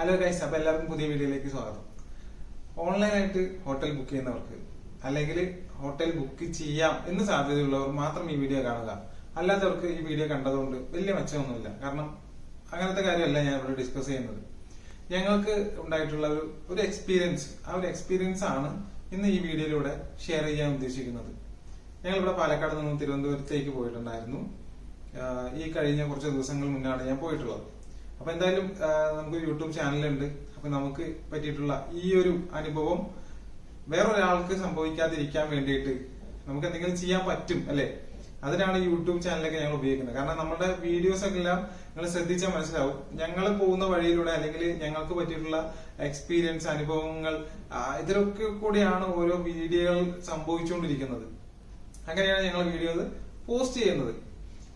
Hello guys അപ്പൊ എല്ലാവർക്കും പുതിയ വീഡിയോയിലേക്ക് സ്വാഗതം. ഓൺലൈനായിട്ട് ഹോട്ടൽ ബുക്ക് ചെയ്യുന്നവർക്ക് അല്ലെങ്കിൽ ഹോട്ടൽ ബുക്ക് ചെയ്യാം എന്ന് സാധ്യതയുള്ളവർ മാത്രം ഈ വീഡിയോ കാണുക. അല്ലാത്തവർക്ക് ഈ വീഡിയോ കണ്ടതുകൊണ്ട് വലിയ മെച്ചമൊന്നുമില്ല. കാരണം അങ്ങനത്തെ കാര്യമല്ല ഞാൻ ഇവിടെ ഡിസ്കസ് ചെയ്യുന്നത്. ഞങ്ങൾക്ക് ഉണ്ടായിട്ടുള്ള ഒരു ഒരു എക്സ്പീരിയൻസ് ആ ഒരു എക്സ്പീരിയൻസ് ആണ് ഇന്ന് ഈ വീഡിയോയിലൂടെ ഷെയർ ചെയ്യാൻ ഉദ്ദേശിക്കുന്നത്. ഞങ്ങൾ ഇവിടെ പാലക്കാട് നിന്ന് തിരുവനന്തപുരത്തേക്ക് പോയിട്ടുണ്ടായിരുന്നു. ഈ കഴിഞ്ഞ കുറച്ച് ദിവസങ്ങൾ മുന്നാണ് ഞാൻ പോയിട്ടുള്ളത്. അപ്പൊ എന്തായാലും നമുക്ക് യൂട്യൂബ് ചാനലുണ്ട്. അപ്പൊ നമുക്ക് പറ്റിയിട്ടുള്ള ഈ ഒരു അനുഭവം വേറൊരാൾക്ക് സംഭവിക്കാതിരിക്കാൻ വേണ്ടിയിട്ട് നമുക്ക് എന്തെങ്കിലും ചെയ്യാൻ പറ്റും അല്ലെ? അതിനാണ് യൂട്യൂബ് ചാനലൊക്കെ ഞങ്ങൾ ഉപയോഗിക്കുന്നത്. കാരണം നമ്മുടെ വീഡിയോസ് ഒക്കെ എല്ലാം നിങ്ങൾ ശ്രദ്ധിച്ചാൽ മനസ്സിലാവും. ഞങ്ങൾ പോകുന്ന വഴിയിലൂടെ അല്ലെങ്കിൽ ഞങ്ങൾക്ക് പറ്റിയിട്ടുള്ള എക്സ്പീരിയൻസ് അനുഭവങ്ങൾ ഇതിലൊക്കെ കൂടിയാണ് ഓരോ വീഡിയോകൾ സംഭവിച്ചുകൊണ്ടിരിക്കുന്നത്. അങ്ങനെയാണ് ഞങ്ങൾ വീഡിയോസ് പോസ്റ്റ് ചെയ്യുന്നത്.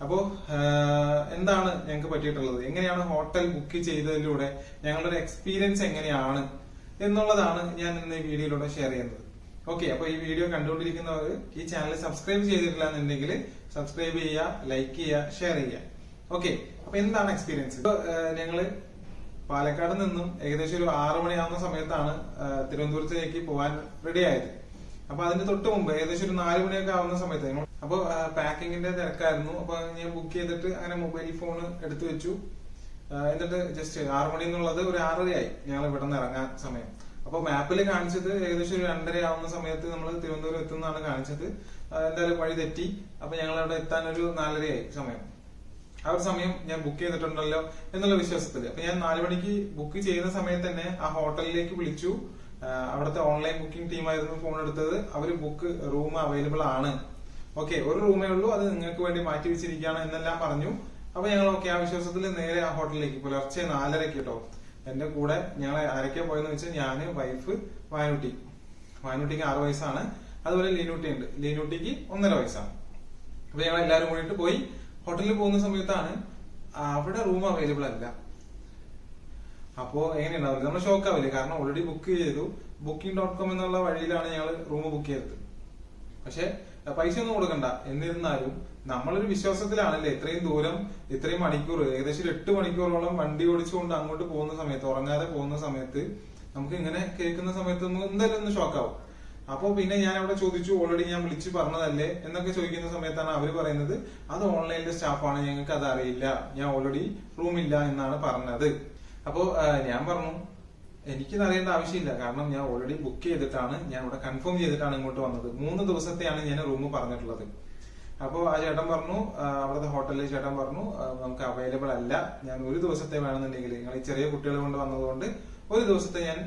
അപ്പോ എന്താണ് ഞങ്ങൾക്ക് പറ്റിയിട്ടുള്ളത്? എങ്ങനെയാണ് ഹോട്ടൽ ബുക്ക് ചെയ്തതിലൂടെ ഞങ്ങളുടെ എക്സ്പീരിയൻസ് എങ്ങനെയാണ് എന്നുള്ളതാണ് ഞാൻ ഇന്ന് ഈ വീഡിയോയിലൂടെ ഷെയർ ചെയ്യുന്നത്. ഓക്കെ അപ്പൊ ഈ വീഡിയോ കണ്ടുകൊണ്ടിരിക്കുന്നവർ ഈ ചാനൽ സബ്സ്ക്രൈബ് ചെയ്തിട്ടില്ല എന്നുണ്ടെങ്കിൽ സബ്സ്ക്രൈബ് ചെയ്യുക ലൈക്ക് ചെയ്യുക ഷെയർ ചെയ്യുക. ഓക്കെ അപ്പൊ എന്താണ് എക്സ്പീരിയൻസ് ഇപ്പൊ ഞങ്ങൾ പാലക്കാട് നിന്നും ഏകദേശം ഒരു ആറു മണിയാവുന്ന സമയത്താണ് തിരുവനന്തപുരത്തേക്ക് പോകാൻ റെഡി ആയത്. അപ്പൊ അതിന്റെ തൊട്ട് മുമ്പ് ഏകദേശം ഒരു നാല് മണിയൊക്കെ ആവുന്ന സമയത്ത് ഞങ്ങൾ അപ്പൊ പാക്കിങ്ങിന്റെ തിരക്കായിരുന്നു. അപ്പൊ ഞാൻ ബുക്ക് ചെയ്തിട്ട് അങ്ങനെ മൊബൈൽ ഫോൺ എടുത്തു വെച്ചു. എന്നിട്ട് ജസ്റ്റ് ആറു മണി എന്നുള്ളത് ഒരു ആറരയായി. ഞങ്ങൾ ഇവിടെ നിന്ന് ഇറങ്ങാൻ സമയം. അപ്പൊ മാപ്പിൽ കാണിച്ചത് ഏകദേശം ഒരു രണ്ടര ആവുന്ന സമയത്ത് നമ്മൾ തിരുവനന്തപുരം എത്തുന്നതാണ് കാണിച്ചത്. എന്തായാലും വഴി തെറ്റി. അപ്പൊ ഞങ്ങൾ അവിടെ എത്താൻ ഒരു നാലരയായി സമയം. ആ ഒരു സമയം ഞാൻ ബുക്ക് ചെയ്തിട്ടുണ്ടല്ലോ എന്നുള്ള വിശ്വാസത്തിൽ അപ്പൊ ഞാൻ നാലു മണിക്ക് ബുക്ക് ചെയ്യുന്ന സമയത്ത് തന്നെ ആ ഹോട്ടലിലേക്ക് വിളിച്ചു. അവിടുത്തെ ഓൺലൈൻ ബുക്കിംഗ് ടീമായിരുന്നു ഫോൺ എടുത്തത്. അവർ ബുക്ക് റൂം അവൈലബിൾ ആണ്. ഓക്കെ ഒരു റൂമേ ഉള്ളൂ. അത് നിങ്ങൾക്ക് വേണ്ടി മാറ്റി വെച്ചിരിക്കുകയാണ് എന്നെല്ലാം പറഞ്ഞു. അപ്പൊ ഞങ്ങൾ ഓക്കെ ആ വിശ്വാസത്തിൽ നേരെ ആ ഹോട്ടലിലേക്ക് പുലർച്ചെ നാലരക്ക് കേട്ടോ. എന്റെ കൂടെ ഞങ്ങൾ ആരൊക്കെ പോയെന്ന് വെച്ചാൽ ഞാൻ വൈഫ് വായനുട്ടി. വായനുട്ടിക്ക് ആറ് വയസ്സാണ്. അതുപോലെ ലീനുട്ടി ഉണ്ട്. ലീനുട്ടിക്ക് ഒന്നര വയസ്സാണ്. അപ്പൊ ഞങ്ങൾ എല്ലാവരും കൂടിയിട്ട് പോയി ഹോട്ടലിൽ പോകുന്ന സമയത്താണ് അവിടെ റൂം അവൈലബിൾ അല്ല. അപ്പോ എങ്ങനെയുണ്ടാവില്ല നമ്മൾ ഷോക്ക് ആവില്ല? കാരണം ഓൾറെഡി ബുക്ക് ചെയ്തു. ബുക്കിംഗ് ഡോട്ട് കോം എന്നുള്ള വഴിയിലാണ് ഞങ്ങൾ റൂം ബുക്ക് ചെയ്തത്. പക്ഷെ പൈസ ഒന്നും കൊടുക്കണ്ട. എന്നിരുന്നാലും നമ്മളൊരു വിശ്വാസത്തിലാണല്ലേ? ഇത്രയും ദൂരം ഇത്രയും മണിക്കൂർ ഏകദേശം എട്ട് മണിക്കൂറോളം വണ്ടി ഓടിച്ചുകൊണ്ട് അങ്ങോട്ട് പോകുന്ന സമയത്ത് ഉറങ്ങാതെ പോകുന്ന സമയത്ത് നമുക്ക് ഇങ്ങനെ കേൾക്കുന്ന സമയത്ത് ഒന്നും എന്തായാലും ഒന്ന് ഷോക്കാവും അപ്പോൾ പിന്നെ ഞാൻ അവിടെ ചോദിച്ചു ഓൾറെഡി ഞാൻ വിളിച്ചു പറഞ്ഞതല്ലേ? എന്നൊക്കെ ചോദിക്കുന്ന സമയത്താണ് അവർ പറയുന്നത് അത് ഓൺലൈനിലെ സ്റ്റാഫാണ് ഞങ്ങൾക്ക് അത് അറിയില്ല ഞാൻ ഓൾറെഡി റൂമില്ല എന്നാണ് പറഞ്ഞത്. അപ്പോ ആ, ഞാൻ പറഞ്ഞു എനിക്കിത് അറിയേണ്ട ആവശ്യമില്ല. കാരണം ഞാൻ ഓൾറെഡി ബുക്ക് ചെയ്തിട്ടാണ് ഞാൻ ഇവിടെ കൺഫേം ചെയ്തിട്ടാണ് ഇങ്ങോട്ട് വന്നത്. മൂന്ന് ദിവസത്തെയാണ് ഞാൻ റൂം പറഞ്ഞിട്ടുള്ളത്. അപ്പോൾ ആ ചേട്ടൻ പറഞ്ഞു അവിടുത്തെ ഹോട്ടലിൽ ചേട്ടൻ പറഞ്ഞു നമുക്ക് അവൈലബിൾ അല്ല. ഞാൻ ഒരു ദിവസത്തെ വേണമെന്നുണ്ടെങ്കിൽ നിങ്ങൾ ഈ ചെറിയ കുട്ടികൾ കൊണ്ട് വന്നതുകൊണ്ട് ഒരു ദിവസത്തെ ഞാൻ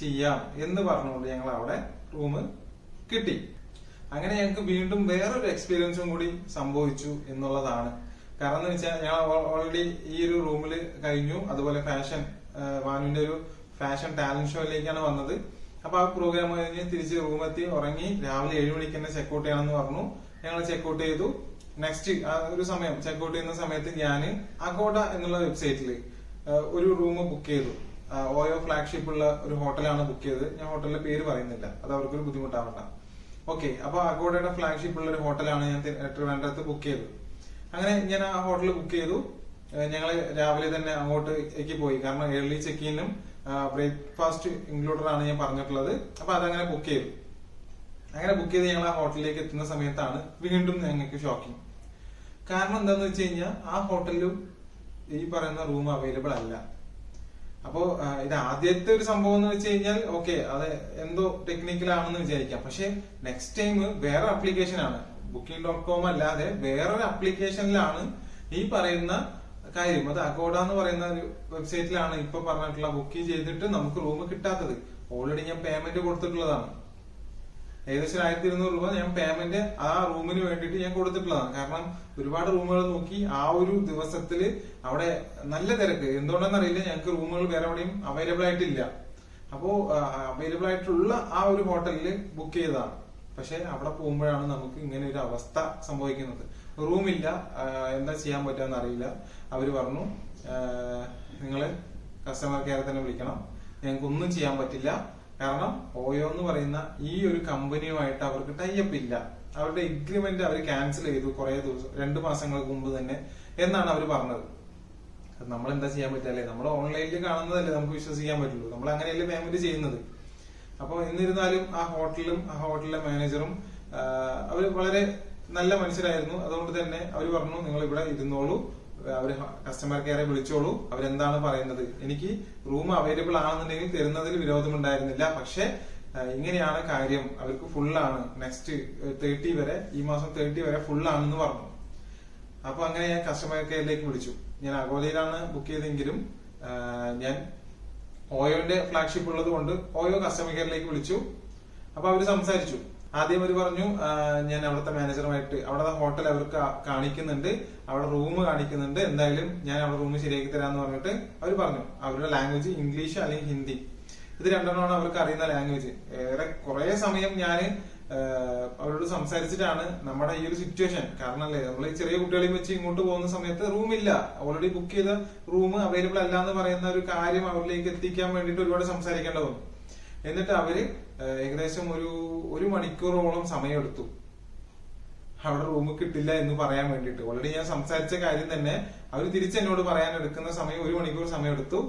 ചെയ്യാം എന്ന് പറഞ്ഞുകൊണ്ട് ഞങ്ങൾ അവിടെ റൂം കിട്ടി. അങ്ങനെ ഞങ്ങൾക്ക് വീണ്ടും വേറൊരു എക്സ്പീരിയൻസും കൂടി സംഭവിച്ചു എന്നുള്ളതാണ്. കാരണം എന്ന് വെച്ചാൽ ഞങ്ങൾ ഓൾറെഡി ഈ ഒരു റൂമിൽ കഴിഞ്ഞു. അതുപോലെ ഫാഷൻ വാനുവിന്റെ ഒരു ഫാഷൻ ടാലന്റ് ഷോയിലേക്കാണ് വന്നത്. അപ്പൊ ആ പ്രോഗ്രാം കഴിഞ്ഞ് തിരിച്ച് റൂമെത്തി ഉറങ്ങി രാവിലെ ഏഴ് മണിക്ക് തന്നെ ചെക്കൗട്ട് ചെയ്യണമെന്ന് പറഞ്ഞു. ഞങ്ങൾ ചെക്കൗട്ട് ചെയ്തു. നെക്സ്റ്റ് ഒരു സമയം ചെക്കൗട്ട് ചെയ്യുന്ന സമയത്ത് ഞാൻ അഗോഡ എന്നുള്ള വെബ്സൈറ്റിൽ ഒരു റൂം ബുക്ക് ചെയ്തു. ഓയോ ഫ്ലാഗ്ഷിപ്പ് ഉള്ള ഒരു ഹോട്ടലാണ് ബുക്ക് ചെയ്തത്. ഞാൻ ഹോട്ടലിന്റെ പേര് പറയുന്നില്ല. അത് അവർക്കൊരു ബുദ്ധിമുട്ടാവണ്ട. ഓക്കെ അപ്പൊ അഗോഡയുടെ ഫ്ലാഗ്ഷിപ്പ് ഉള്ള ഒരു ഹോട്ടലാണ് ഞാൻ ട്രിവാൻഡ്രത്ത് ബുക്ക് ചെയ്തത്. അങ്ങനെ ഞാൻ ആ ഹോട്ടൽ ബുക്ക് ചെയ്തു. ഞങ്ങൾ രാവിലെ തന്നെ അങ്ങോട്ടേക്ക് പോയി. കാരണം ഏർലി ചെക്കിനും ബ്രേക്ക്ഫാസ്റ്റ് ഇൻക്ലൂഡഡ് ആണ് ഞാൻ പറഞ്ഞിട്ടുള്ളത്. അപ്പൊ അതങ്ങനെ ബുക്ക് ചെയ്തു. അങ്ങനെ ബുക്ക് ചെയ്ത് ഞങ്ങൾ ആ ഹോട്ടലിലേക്ക് എത്തുന്ന സമയത്താണ് വീണ്ടും ഞങ്ങൾക്ക് ഷോക്കിംഗ് കാരണം എന്താന്ന് വെച്ച് കഴിഞ്ഞാൽ ആ ഹോട്ടലിലും ഈ പറയുന്ന റൂം അവൈലബിൾ അല്ല. അപ്പോ ഇത് ആദ്യത്തെ ഒരു സംഭവം എന്ന് വെച്ച് കഴിഞ്ഞാൽ ഓക്കെ അത് എന്തോ ടെക്നിക്കലാണെന്ന് വിചാരിക്കാം. പക്ഷെ നെക്സ്റ്റ് ടൈം വേറെ ആപ്ലിക്കേഷൻ ആണ്. ബുക്കിംഗ് ഡോട്ട് കോം അല്ലാതെ വേറൊരു ആപ്ലിക്കേഷനിലാണ് ഈ പറയുന്ന കാര്യം. അത് അഗോഡ എന്ന് പറയുന്ന വെബ്സൈറ്റിലാണ് ഇപ്പൊ പറഞ്ഞിട്ടുള്ള ബുക്ക് ചെയ്തിട്ട് നമുക്ക് റൂം കിട്ടാത്തത്. ഓൾറെഡി ഞാൻ പേയ്മെന്റ് കൊടുത്തിട്ടുള്ളതാണ്. ഏകദേശം ആയിരത്തി ഇരുന്നൂറ് രൂപ ഞാൻ പേയ്മെന്റ് ആ റൂമിന് വേണ്ടിയിട്ട് ഞാൻ കൊടുത്തിട്ടുള്ളതാണ്. കാരണം ഒരുപാട് റൂമുകൾ നോക്കി ആ ഒരു ദിവസത്തിൽ അവിടെ നല്ല തിരക്ക്. എന്തുകൊണ്ടെന്ന് അറിയില്ല ഞങ്ങൾക്ക് റൂമുകൾ വേറെ എവിടെയും അവൈലബിൾ ആയിട്ടില്ല. അപ്പോ അവൈലബിൾ ആയിട്ടുള്ള ആ ഒരു ഹോട്ടലിൽ ബുക്ക് ചെയ്തതാണ്. പക്ഷെ അവിടെ പോകുമ്പോഴാണ് നമുക്ക് ഇങ്ങനെ ഒരു അവസ്ഥ സംഭവിക്കുന്നത്. റൂമില്ല. എന്താ ചെയ്യാൻ പറ്റുമെന്ന് അറിയില്ല. അവർ പറഞ്ഞു നിങ്ങൾ കസ്റ്റമർ കെയറെ തന്നെ വിളിക്കണം. ഞങ്ങൾക്ക് ഒന്നും ചെയ്യാൻ പറ്റില്ല. കാരണം ഓയോ എന്ന് പറയുന്ന ഈ ഒരു കമ്പനിയുമായിട്ട് അവർക്ക് ടൈപ്പ് ഇല്ല. അവരുടെ എഗ്രിമെന്റ് അവർ ക്യാൻസൽ ചെയ്തു കുറെ ദിവസം രണ്ട് മാസങ്ങൾക്ക് മുമ്പ് തന്നെ എന്നാണ് അവർ പറഞ്ഞത്. നമ്മൾ എന്താ ചെയ്യാൻ പറ്റില്ലേ നമ്മൾ ഓൺലൈനിൽ കാണുന്നതല്ലേ നമുക്ക് വിശ്വസിക്കാൻ പറ്റുള്ളൂ. നമ്മൾ അങ്ങനെയല്ലേ പേയ്മെന്റ് ചെയ്യുന്നത്. അപ്പൊ എന്നിരുന്നാലും ആ ഹോട്ടലും ആ ഹോട്ടലിലെ മാനേജറും അവർ വളരെ നല്ല മനുഷ്യരായിരുന്നു. അതുകൊണ്ട് തന്നെ അവർ പറഞ്ഞു നിങ്ങൾ ഇവിടെ ഇരുന്നോളൂ. അവർ കസ്റ്റമർ കെയറെ വിളിച്ചോളൂ. അവരെന്താണ് പറയുന്നത്? എനിക്ക് റൂം അവൈലബിൾ ആണെന്നുണ്ടെങ്കിൽ തരുന്നതിൽ വിരോധമുണ്ടായിരുന്നില്ല. പക്ഷെ ഇങ്ങനെയാണ് കാര്യം. അവർക്ക് ഫുള്ളാണ് നെക്സ്റ്റ് തേർട്ടി വരെ ഈ മാസം തേർട്ടി വരെ ഫുള്ളാണെന്ന് പറഞ്ഞു. അപ്പൊ അങ്ങനെ ഞാൻ കസ്റ്റമർ കെയറിലേക്ക് വിളിച്ചു. ഞാൻ അഗോലയിലാണ് ബുക്ക് ചെയ്തെങ്കിലും ഞാൻ ഓയോന്റെ ഫ്ലാഗ്ഷിപ്പ് ഉള്ളത് കൊണ്ട് ഓയോ കസ്റ്റമർ കെയറിലേക്ക് വിളിച്ചു. അപ്പൊ അവർ സംസാരിച്ചു. ആദ്യം അവർ പറഞ്ഞു ഞാൻ അവിടുത്തെ മാനേജറുമായിട്ട് അവിടെ ഹോട്ടൽ അവർക്ക് കാണിക്കുന്നുണ്ട് അവിടെ റൂം കാണിക്കുന്നുണ്ട് എന്തായാലും ഞാൻ അവിടെ റൂം ശരിയാക്കി തരാന്ന് പറഞ്ഞിട്ട് അവർ പറഞ്ഞു. അവരുടെ ലാംഗ്വേജ് ഇംഗ്ലീഷ് അല്ലെങ്കിൽ ഹിന്ദി. ഇത് രണ്ടെണ്ണമാണ് അവർക്ക് അറിയുന്ന ലാംഗ്വേജ്. ഏറെ കുറെ സമയം ഞാൻ അവരോട് സംസാരിച്ചിട്ടാണ് നമ്മുടെ ഈ ഒരു സിറ്റുവേഷൻ കാരണം അല്ലേ നമ്മൾ ചെറിയ കുട്ടികളെയും വെച്ച് ഇങ്ങോട്ട് പോകുന്ന സമയത്ത് റൂം ഇല്ല. ഓൾറെഡി ബുക്ക് ചെയ്ത റൂം അവൈലബിൾ അല്ല എന്ന് പറയുന്ന ഒരു കാര്യം അവരിലേക്ക് എത്തിക്കാൻ വേണ്ടിട്ട് ഒരുപാട് സംസാരിക്കേണ്ട വന്നു. എന്നിട്ട് അവർ ഏകദേശം ഒരു ഒരു മണിക്കൂറോളം സമയമെടുത്തു. അവിടെ റൂം കിട്ടില്ല എന്ന് പറയാൻ വേണ്ടിയിട്ട്. ഓൾറെഡി ഞാൻ സംസാരിച്ച കാര്യം തന്നെ അവർ തിരിച്ച് എന്നോട് പറയാൻ എടുക്കുന്ന സമയം ഒരു മണിക്കൂർ സമയം എടുത്തു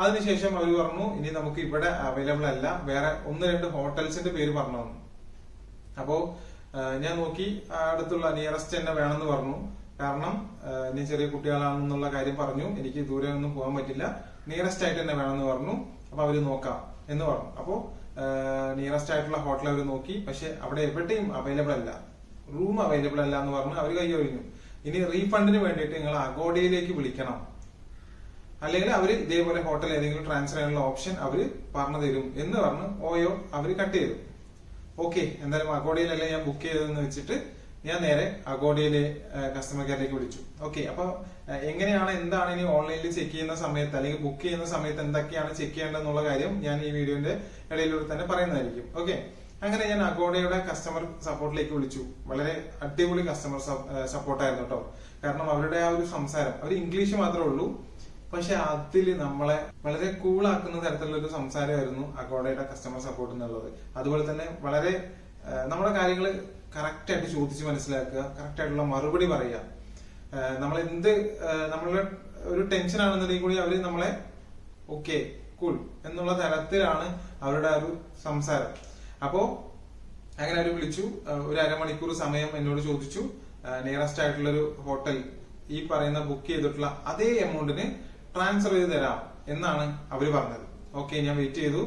അതിനുശേഷം അവർ പറഞ്ഞു ഇനി നമുക്ക് ഇവിടെ അവൈലബിൾ അല്ല. വേറെ ഒന്ന് രണ്ട് ഹോട്ടൽസിന്റെ പേര് പറഞ്ഞു തന്നു. അപ്പോ ഞാൻ നോക്കി അടുത്തുള്ള നിയറസ്റ്റ് തന്നെ വേണമെന്ന് പറഞ്ഞു. കാരണം ഇനി ചെറിയ കുട്ടികളാണെന്നുള്ള കാര്യം പറഞ്ഞു. എനിക്ക് ദൂരെ ഒന്നും പോകാൻ പറ്റില്ല. നിയറസ്റ്റ് ആയിട്ട് തന്നെ വേണമെന്ന് പറഞ്ഞു. അപ്പൊ അവർ നോക്കാം എന്ന് പറഞ്ഞു. അപ്പോ നിയറസ്റ്റ് ആയിട്ടുള്ള ഹോട്ടൽ അവർ നോക്കി. പക്ഷെ അവിടെ എവിടെയും അവൈലബിൾ അല്ല. റൂം അവൈലബിൾ അല്ല എന്ന് പറഞ്ഞ് അവർ കൈ ഒഴിഞ്ഞു ഇനി റീഫണ്ടിന് വേണ്ടിയിട്ട് നിങ്ങൾ അഗോഡയിലേക്ക് വിളിക്കണം. അല്ലെങ്കിൽ അവർ ഇതേപോലെ ഹോട്ടൽ ഏതെങ്കിലും ട്രാൻസ്ഫർ ചെയ്യാനുള്ള ഓപ്ഷൻ അവർ പറഞ്ഞു തരും എന്ന് പറഞ്ഞ് ഓയോ അവർ കട്ട് ചെയ്തു. ഓക്കെ എന്തായാലും അഗോഡയിലല്ലേ ഞാൻ ബുക്ക് ചെയ്തതെന്ന് വെച്ചിട്ട് ഞാൻ നേരെ അഗോഡയിലെ കസ്റ്റമർ കെയറിലേക്ക് വിളിച്ചു. ഓക്കെ അപ്പൊ ആ, എങ്ങനെയാണ് എന്താണ് ഇനി ഓൺലൈനിൽ ചെക്ക് ചെയ്യുന്ന സമയത്ത് അല്ലെങ്കിൽ ബുക്ക് ചെയ്യുന്ന സമയത്ത് എന്തൊക്കെയാണ് ചെക്ക് ചെയ്യേണ്ടതെന്നുള്ള കാര്യം ഞാൻ ഈ വീഡിയോന്റെ ഇടയിലൂടെ തന്നെ പറയുന്നതായിരിക്കും. ഓക്കെ അങ്ങനെ ഞാൻ അഗോഡയുടെ കസ്റ്റമർ സപ്പോർട്ടിലേക്ക് വിളിച്ചു. വളരെ അടിപൊളി കസ്റ്റമർ സപ്പോർട്ടായിരുന്നു കേട്ടോ കാരണം അവരുടെ ആ ഒരു സംസാരം അവർ ഇംഗ്ലീഷ് മാത്രമേ ഉള്ളൂ. പക്ഷെ അതിൽ നമ്മളെ വളരെ കൂളാക്കുന്ന തരത്തിലുള്ള ഒരു സംസാരമായിരുന്നു അഗോഡയുടെ കസ്റ്റമർ സപ്പോർട്ട് എന്നുള്ളത്. അതുപോലെ തന്നെ വളരെ നമ്മുടെ കാര്യങ്ങൾ കറക്റ്റ് ആയിട്ട് ചോദിച്ച് മനസ്സിലാക്കുക കറക്റ്റ് ആയിട്ടുള്ള മറുപടി പറയുക. നമ്മൾ എന്ത് നമ്മളുടെ ഒരു ടെൻഷൻ ആണെന്നുണ്ടെങ്കിൽ കൂടി അവർ നമ്മളെ ഓക്കെ കൂൾ എന്നുള്ള തരത്തിലാണ് അവരുടെ ഒരു സംസാരം. അപ്പോ അങ്ങനെ അവർ വിളിച്ചു. ഒരു അരമണിക്കൂർ സമയം എന്നോട് ചോദിച്ചു. നിയറസ്റ്റ് ആയിട്ടുള്ള ഒരു ഹോട്ടൽ ഈ പറയുന്ന ബുക്ക് ചെയ്തിട്ടുള്ള അതേ എമൗണ്ടിന് ട്രാൻസ്ഫർ ചെയ്ത് തരാം എന്നാണ് അവർ പറഞ്ഞത്. ഓക്കെ ഞാൻ വെയിറ്റ് ചെയ്തു.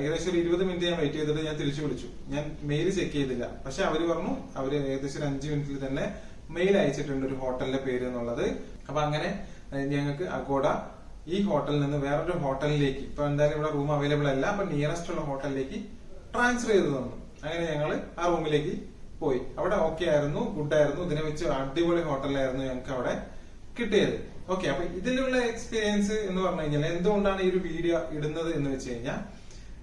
ഏകദേശം ഒരു ഇരുപത് മിനിറ്റ് ഞാൻ വെയിറ്റ് ചെയ്തിട്ട് ഞാൻ തിരിച്ചു വിളിച്ചു. ഞാൻ മെയിൽ ചെക്ക് ചെയ്തില്ല. പക്ഷെ അവർ പറഞ്ഞു അവർ ഏകദേശം ഒരു അഞ്ച് മിനിറ്റിൽ തന്നെ മെയിൽ അയച്ചിട്ടുണ്ട് ഒരു ഹോട്ടലിന്റെ പേര് എന്നുള്ളത്. അപ്പൊ അങ്ങനെ ഞങ്ങൾക്ക് അഗോഡ ഈ ഹോട്ടലിൽ നിന്ന് വേറൊരു ഹോട്ടലിലേക്ക് ഇപ്പൊ എന്തായാലും ഇവിടെ റൂം അവൈലബിൾ അല്ല അപ്പൊ നിയറസ്റ്റ് ഉള്ള ഹോട്ടലിലേക്ക് ട്രാൻസ്ഫർ ചെയ്ത് തന്നു. അങ്ങനെ ഞങ്ങൾ ആ റൂമിലേക്ക് പോയി. അവിടെ ഓക്കെ ആയിരുന്നു ഗുഡ് ആയിരുന്നു. ഇതിനെ വെച്ച് അടിപൊളി ഹോട്ടലിലായിരുന്നു ഞങ്ങൾക്ക് അവിടെ കിട്ടിയത്. ഓക്കെ അപ്പൊ ഇതിലുള്ള എക്സ്പീരിയൻസ് എന്ന് പറഞ്ഞു കഴിഞ്ഞാൽ എന്തുകൊണ്ടാണ് ഈ ഒരു വീഡിയോ ഇടുന്നത് എന്ന് വെച്ച് കഴിഞ്ഞാൽ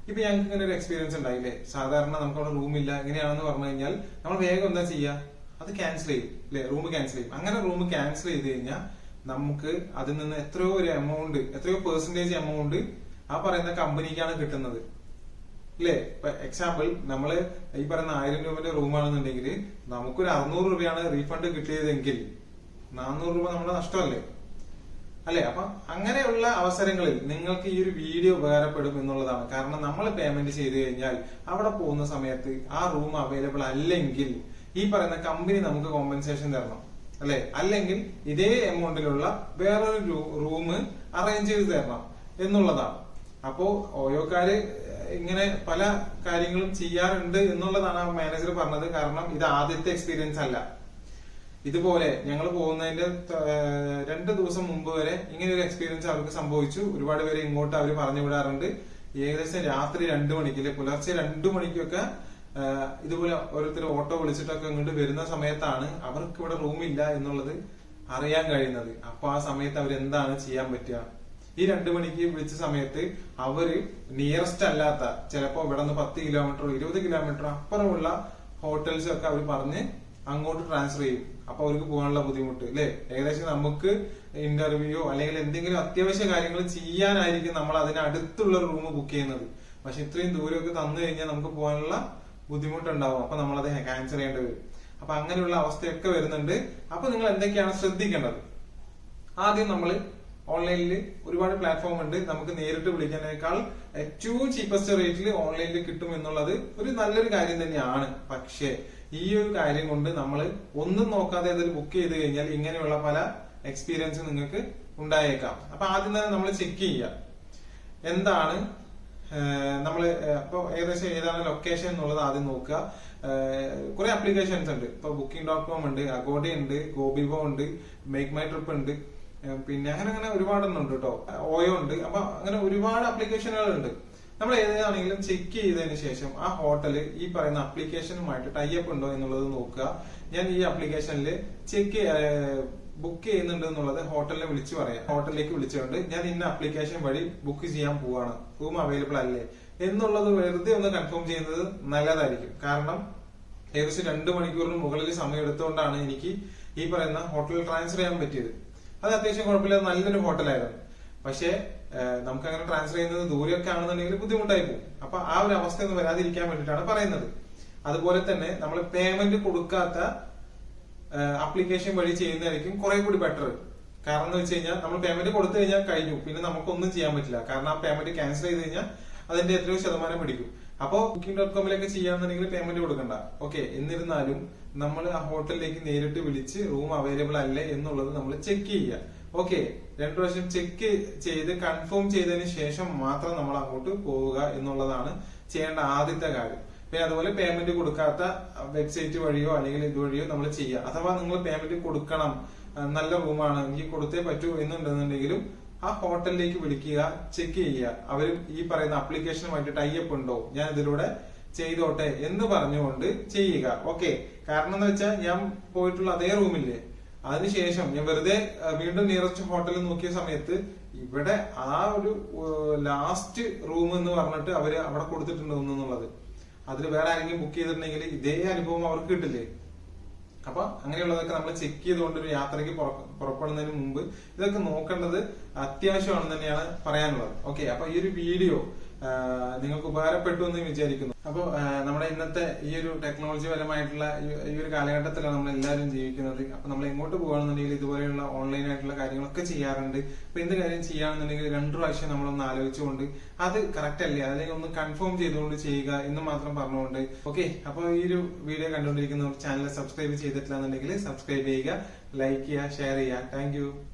ഇപ്പൊ ഞങ്ങൾക്ക് ഇങ്ങനെ ഒരു എക്സ്പീരിയൻസ് ഉണ്ടായില്ലേ? സാധാരണ നമുക്ക് അവിടെ റൂമില്ല എങ്ങനെയാണെന്ന് പറഞ്ഞു കഴിഞ്ഞാൽ നമ്മൾ വേഗം എന്താ ചെയ്യുക അത് ക്യാൻസൽ ചെയ്യും. അല്ലെ റൂം ക്യാൻസൽ ചെയ്യും. അങ്ങനെ റൂം ക്യാൻസൽ ചെയ്ത് കഴിഞ്ഞാൽ നമുക്ക് അതിൽ നിന്ന് എത്രയോ ഒരു എമൗണ്ട് എത്രയോ പെർസെന്റേജ് എമൗണ്ട് ആ പറയുന്ന കമ്പനിക്കാണ് കിട്ടുന്നത്. അല്ലേ ഇപ്പൊ എക്സാമ്പിൾ നമ്മൾ ഈ പറയുന്ന ആയിരം രൂപന്റെ റൂമാണെന്നുണ്ടെങ്കിൽ നമുക്കൊരു അറുന്നൂറ് രൂപയാണ് റീഫണ്ട് കിട്ടിയതെങ്കിൽ നാനൂറ് രൂപ നമ്മുടെ നഷ്ടമല്ലേ? അല്ലെ? അപ്പൊ അങ്ങനെയുള്ള അവസരങ്ങളിൽ നിങ്ങൾക്ക് ഈ ഒരു വീഡിയോ ഉപകാരപ്പെടും എന്നുള്ളതാണ്. കാരണം നമ്മൾ പേയ്മെന്റ് ചെയ്തു കഴിഞ്ഞാൽ അവിടെ പോകുന്ന സമയത്ത് ആ റൂം അവൈലബിൾ അല്ലെങ്കിൽ ഈ പറയുന്ന കമ്പനി നമുക്ക് കോമ്പൻസേഷൻ തരണം. അല്ലെ? അല്ലെങ്കിൽ ഇതേ എമൗണ്ടിലുള്ള വേറൊരു റൂം അറേഞ്ച് ചെയ്ത് തരണം എന്നുള്ളതാണ്. അപ്പോ ഓയോക്കാര് ഇങ്ങനെ പല കാര്യങ്ങളും ചെയ്യാറുണ്ട് എന്നുള്ളതാണ് ആ മാനേജർ പറഞ്ഞത്. കാരണം ഇത് ആദ്യത്തെ എക്സ്പീരിയൻസ് അല്ല. ഇതുപോലെ ഞങ്ങൾ പോകുന്നതിന്റെ രണ്ട് ദിവസം മുമ്പ് വരെ ഇങ്ങനെ ഒരു എക്സ്പീരിയൻസ് അവർക്ക് സംഭവിച്ചു. ഒരുപാട് പേര് ഇങ്ങോട്ട് അവർ പറഞ്ഞു വിടാറുണ്ട്. ഏകദേശം രാത്രി രണ്ടു മണിക്ക് പുലർച്ചെ രണ്ടു മണിക്കൊക്കെ ഇതുപോലെ ഓരോരുത്തർ ഓട്ടോ വിളിച്ചിട്ടൊക്കെ ഇങ്ങോട്ട് വരുന്ന സമയത്താണ് അവർക്ക് ഇവിടെ റൂമില്ല എന്നുള്ളത് അറിയാൻ കഴിയുന്നത്. അപ്പൊ ആ സമയത്ത് അവർ എന്താണ് ചെയ്യാൻ പറ്റുക? ഈ രണ്ടു മണിക്ക് വിളിച്ച സമയത്ത് അവർ നിയറസ്റ്റ് അല്ലാത്ത ചിലപ്പോ ഇവിടെ നിന്ന് പത്ത് കിലോമീറ്ററോ ഇരുപത് കിലോമീറ്ററോ അപ്പുറമുള്ള ഹോട്ടൽസ് ഒക്കെ അവർ പറഞ്ഞ് അങ്ങോട്ട് ട്രാൻസ്ഫർ ചെയ്യും. അപ്പൊ അവർക്ക് പോകാനുള്ള ബുദ്ധിമുട്ട് അല്ലെ ഏകദേശം നമുക്ക് ഇന്റർവ്യൂ അല്ലെങ്കിൽ എന്തെങ്കിലും അത്യാവശ്യ കാര്യങ്ങൾ ചെയ്യാനായിരിക്കും നമ്മൾ അതിന് അടുത്തുള്ള റൂം ബുക്ക് ചെയ്യുന്നത്. പക്ഷെ ഇത്രയും ദൂരമൊക്കെ തന്നു കഴിഞ്ഞാൽ നമുക്ക് പോകാനുള്ള ബുദ്ധിമുട്ടുണ്ടാവും. അപ്പൊ നമ്മൾ അത് ക്യാൻസർ ചെയ്യേണ്ടി വരും. അപ്പൊ അങ്ങനെയുള്ള അവസ്ഥയൊക്കെ വരുന്നുണ്ട്. അപ്പൊ നിങ്ങൾ എന്തൊക്കെയാണ് ശ്രദ്ധിക്കേണ്ടത്? ആദ്യം നമ്മൾ ഓൺലൈനിൽ ഒരുപാട് പ്ലാറ്റ്ഫോം ഉണ്ട്. നമുക്ക് നേരിട്ട് വിളിക്കുന്നതിനേക്കാൾ ഏറ്റവും ചീപ്പസ്റ്റ് റേറ്റിൽ ഓൺലൈനിൽ കിട്ടും എന്നുള്ളത് ഒരു നല്ലൊരു കാര്യം തന്നെയാണ്. പക്ഷേ ഈ ഒരു കാര്യം കൊണ്ട് നമ്മൾ ഒന്നും നോക്കാതെ അതിൽ ബുക്ക് ചെയ്ത് കഴിഞ്ഞാൽ ഇങ്ങനെയുള്ള പല എക്സ്പീരിയൻസ് നിങ്ങൾക്ക് ഉണ്ടായേക്കാം. അപ്പൊ ആദ്യം തന്നെ നമ്മൾ ചെക്ക് ചെയ്യുക. എന്താണ് നമ്മൾ ഇപ്പോൾ ഏകദേശം ഏതാണ് ലൊക്കേഷൻ എന്നുള്ളത് ആദ്യം നോക്കുക. കുറെ ആപ്ലിക്കേഷൻസ് ഉണ്ട്. ഇപ്പൊ ബുക്കിംഗ് ഡോട്ട് കോം ഉണ്ട് അഗോഡ ഉണ്ട് ഗോബിബോ ഉണ്ട് മേക്ക് മൈ ട്രിപ്പ് ഉണ്ട്. പിന്നെ അങ്ങനെ അങ്ങനെ ഒരുപാടെണ്ണം ഉണ്ട് കേട്ടോ ഓയോ ഉണ്ട്. അപ്പൊ അങ്ങനെ ഒരുപാട് ആപ്ലിക്കേഷനുകൾ ഉണ്ട് നമ്മൾ ഏതാണെങ്കിലും ചെക്ക് ചെയ്തതിന് ശേഷം ആ ഹോട്ടൽ ഈ പറയുന്ന ആപ്ലിക്കേഷനുമായിട്ട് ടൈപ്പ് ഉണ്ടോ എന്നുള്ളത് നോക്കുക. ഞാൻ ഈ ആപ്ലിക്കേഷനിൽ ചെക്ക് ബുക്ക് ചെയ്യുന്നുണ്ട് എന്നുള്ളത് ഹോട്ടലിനെ വിളിച്ചു പറയാം. ഹോട്ടലിലേക്ക് വിളിച്ചുകൊണ്ട് ഞാൻ ഇന്ന ആപ്ലിക്കേഷൻ വഴി ബുക്ക് ചെയ്യാൻ പോവാണ്. റൂം അവൈലബിൾ അല്ലേ? എന്നുള്ളത് വെറുതെ ഒന്ന് കൺഫേം ചെയ്യുന്നത് നല്ലതായിരിക്കും. കാരണം ഏകദേശം രണ്ട് മണിക്കൂറിന് മുകളിൽ സമയം എടുത്തുകൊണ്ടാണ് എനിക്ക് ഈ പറയുന്ന ഹോട്ടൽ ട്രാൻസ്ഫർ ചെയ്യാൻ പറ്റിയത്. അത് അത്യാവശ്യം കുഴപ്പമില്ലാതെ നല്ലൊരു ഹോട്ടലായിരുന്നു പക്ഷേ നമുക്ക് അങ്ങനെ ട്രാൻസ്ഫർ ചെയ്യുന്നത് ദൂരെയൊക്കെ ആണെന്നുണ്ടെങ്കിൽ ബുദ്ധിമുട്ടായി പോകും. അപ്പൊ ആ ഒരു അവസ്ഥ ഒന്നും വരാതിരിക്കാൻ വേണ്ടിയിട്ടാണ് പറയുന്നത്. അതുപോലെ തന്നെ നമ്മൾ പേയ്മെന്റ് കൊടുക്കാത്ത ആപ്ലിക്കേഷൻ വഴി ചെയ്യുന്നതായിരിക്കും കുറെ കൂടി ബെറ്റർ കാരണം എന്ന് വെച്ച് കഴിഞ്ഞാൽ നമ്മൾ പേയ്മെന്റ് കൊടുത്തു കഴിഞ്ഞാൽ കഴിഞ്ഞു. പിന്നെ നമുക്കൊന്നും ചെയ്യാൻ പറ്റില്ല. കാരണം ആ പേയ്മെന്റ് ക്യാൻസൽ ചെയ്ത് കഴിഞ്ഞാൽ അതിന്റെ എത്രയോ ശതമാനം പിടിക്കും. അപ്പോൾ ബുക്കിംഗ് ഡോട്ട് കോമിലൊക്കെ ചെയ്യാന്നുണ്ടെങ്കിൽ പേയ്മെന്റ് കൊടുക്കണ്ട. ഓക്കെ എന്നിരുന്നാലും നമ്മൾ ആ ഹോട്ടലിലേക്ക് നേരിട്ട് വിളിച്ച് റൂം അവൈലബിൾ അല്ലേ എന്നുള്ളത് നമ്മൾ ചെക്ക് ചെയ്യുക. ഓക്കെ രണ്ടു പ്രാവശ്യം ചെക്ക് ചെയ്ത് കൺഫേം ചെയ്തതിന് ശേഷം മാത്രം നമ്മൾ അങ്ങോട്ട് പോവുക എന്നുള്ളതാണ് ചെയ്യേണ്ട ആദ്യത്തെ കാര്യം. പിന്നെ അതുപോലെ പേയ്മെന്റ് കൊടുക്കാത്ത വെബ്സൈറ്റ് വഴിയോ അല്ലെങ്കിൽ ഇതുവഴിയോ നമ്മൾ ചെയ്യുക. അഥവാ നിങ്ങൾ പേയ്മെന്റ് കൊടുക്കണം നല്ല റൂമാണ് എനിക്ക് കൊടുത്തേ പറ്റൂ എന്നുണ്ടെന്നുണ്ടെങ്കിലും ആ ഹോട്ടലിലേക്ക് വിളിക്കുക ചെക്ക് ചെയ്യുക. അവർ ഈ പറയുന്ന ആപ്ലിക്കേഷനുമായിട്ട് ടൈപ്പ് ഉണ്ടോ? ഞാൻ ഇതിലൂടെ ചെയ്തോട്ടെ എന്ന് പറഞ്ഞുകൊണ്ട് ചെയ്യുക. ഓക്കെ കാരണം എന്ന് വെച്ചാൽ ഞാൻ പോയിട്ടുള്ള അതേ റൂമില്ലേ അതിനുശേഷം ഞാൻ വെറുതെ വീണ്ടും നിയറസ്റ്റ് ഹോട്ടലിൽ നോക്കിയ സമയത്ത് ഇവിടെ ആ ഒരു ലാസ്റ്റ് റൂം എന്ന് പറഞ്ഞിട്ട് അവർ അവിടെ കൊടുത്തിട്ടുണ്ട് എന്നുള്ളത്. അതിൽ വേറെ ആരെങ്കിലും ബുക്ക് ചെയ്തിട്ടുണ്ടെങ്കിൽ ഇതേ അനുഭവം അവർക്ക് കിട്ടില്ലേ? അപ്പൊ അങ്ങനെയുള്ളതൊക്കെ നമ്മൾ ചെക്ക് ചെയ്തുകൊണ്ട് ഒരു യാത്രയ്ക്ക് പുറ- പുറപ്പെടുന്നതിന് മുമ്പ് ഇതൊക്കെ നോക്കേണ്ടത് അത്യാവശ്യമാണെന്ന് തന്നെയാണ് പറയാനുള്ളത്. ഓക്കെ അപ്പൊ ഈ ഒരു വീഡിയോ നിങ്ങൾക്ക് ഉപകാരപ്പെട്ടു എന്ന് വിചാരിക്കുന്നു. അപ്പോൾ നമ്മുടെ ഇന്നത്തെ ഈ ഒരു ടെക്നോളജി പരമായിട്ടുള്ള ഈ- ഒരു കാലഘട്ടത്തിലാണ് നമ്മൾ എല്ലാവരും ജീവിക്കുന്നത്. അപ്പൊ നമ്മൾ എങ്ങോട്ട് പോകുകയാണെന്നുണ്ടെങ്കിൽ ഇതുപോലെയുള്ള ഓൺലൈൻ ആയിട്ടുള്ള കാര്യങ്ങളൊക്കെ ചെയ്യാറുണ്ട്. അപ്പൊ എന്ത് കാര്യം ചെയ്യുകയാണെന്നുണ്ടെങ്കിൽ രണ്ടു പ്രാവശ്യം നമ്മളൊന്ന് ആലോചിച്ചുകൊണ്ട് അത് കറക്റ്റ് അല്ലേ? അല്ലെങ്കിൽ ഒന്ന് കൺഫേം ചെയ്തുകൊണ്ട് ചെയ്യുക എന്ന് മാത്രം പറഞ്ഞുകൊണ്ട്. ഓക്കെ അപ്പോൾ ഈ ഒരു വീഡിയോ കണ്ടുകൊണ്ടിരിക്കുന്നവർ ചാനൽ സബ്സ്ക്രൈബ് ചെയ്തിട്ടില്ല എന്നുണ്ടെങ്കിൽ സബ്സ്ക്രൈബ് ചെയ്യുക ലൈക്ക് ചെയ്യുക ഷെയർ ചെയ്യുക. താങ്ക്